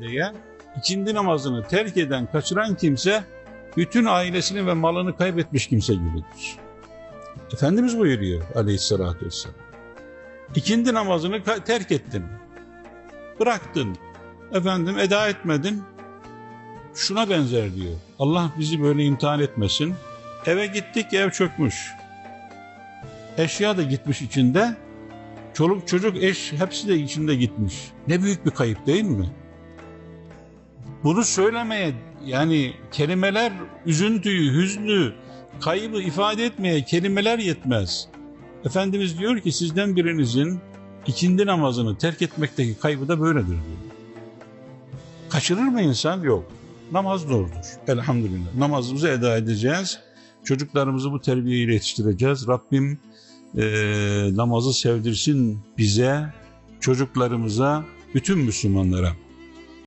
diye ikindi namazını terk eden, kaçıran kimse bütün ailesini ve malını kaybetmiş kimse gibidir. Efendimiz buyuruyor aleyhissalatü vesselam. İkindi namazını terk ettin. Bıraktın. Efendim eda etmedin. Şuna benzer diyor. Allah bizi böyle imtihan etmesin. Eve gittik ev çökmüş. Eşya da gitmiş içinde. Çoluk çocuk eş hepsi de içinde gitmiş. Ne büyük bir kayıp değil mi? Bunu söylemeye yani kelimeler üzüntüyü, hüznü, kaybı ifade etmeye kelimeler yetmez. Efendimiz diyor ki sizden birinizin ikindi namazını terk etmekteki kaybı da böyledir diyor. Kaçırır mı insan? Yok. Namaz doğrudur. Elhamdülillah. Namazımızı eda edeceğiz. Çocuklarımızı bu terbiyeyle yetiştireceğiz. Rabbim eee, namazı sevdirsin bize, çocuklarımıza, bütün Müslümanlara.